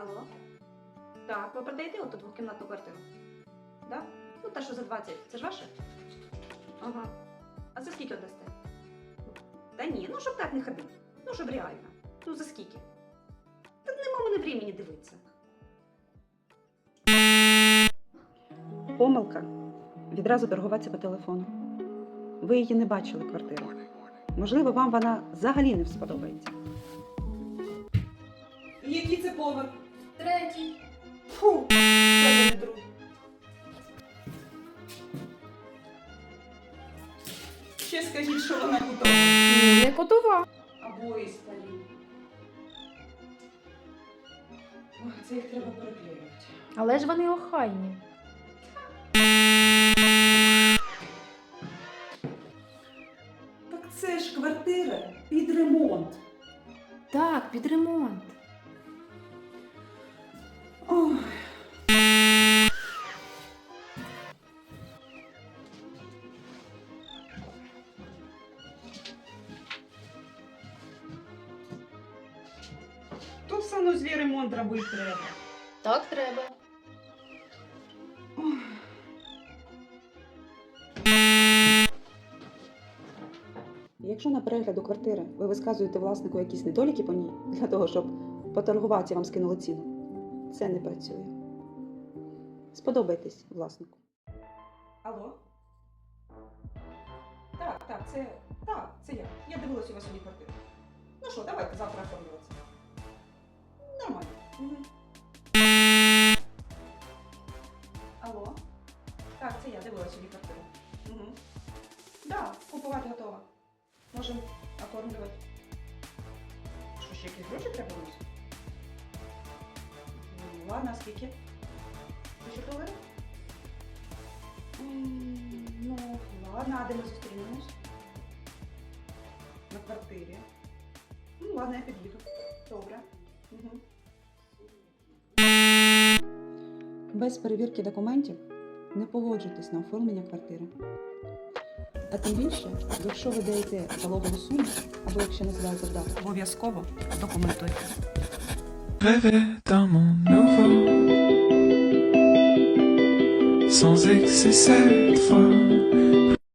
Алло? Так, ви продаєте оту двокімнатну квартиру? Да? Ну, та, що за 20. Це ж ваше? Ага. А за скільки дасте? Та ні, ну щоб так не ходити. Ну, щоб реально. Ну, за скільки? Та нема мене времени дивитися. Помилка. Відразу торгуватися по телефону. Ви її не бачили квартиру. Можливо, вам вона взагалі не сподобається. Який це поверх? Третій. Фу, це друг. Ще скажіть, що вона кутова. Не котова. Обої сталі. Ой, це їх треба переклеювати. Але ж вони охайні. Так це ж квартира під ремонт. Так, під ремонт. Ой. Тут в санузлі ремонт робити треба. Так треба. Ой. Якщо на перегляду квартири ви висказуєте власнику якісь недоліки по ній для того, щоб поторгуватися вам скинули ціну, це не працює. Сподобайтесь власнику. Алло? Так, так, це. Так, це я. Я дивилася у вас сьогодні квартиру. Ну що, давайте завтра оформлюватися. Нормально. Угу. Алло? Так, це я дивилася сьогодні квартиру. Угу. Да, купувати готова. Можемо оформлювати. Що, ще якісь гроші треба? Ну, ладно, а скільки? Тисячу доларів? М, Ну, ладно, а де ми зустрінемось? На квартирі. Ну, ладно, я під'їду. Добре. Угу. Без перевірки документів не погоджуйтесь на оформлення квартири. А тим більше, якщо ви даєте залогову суму, або якщо називаєте дату, обов'язково документуйте. Rêver d'un monde nouveau, sans excès cette fois.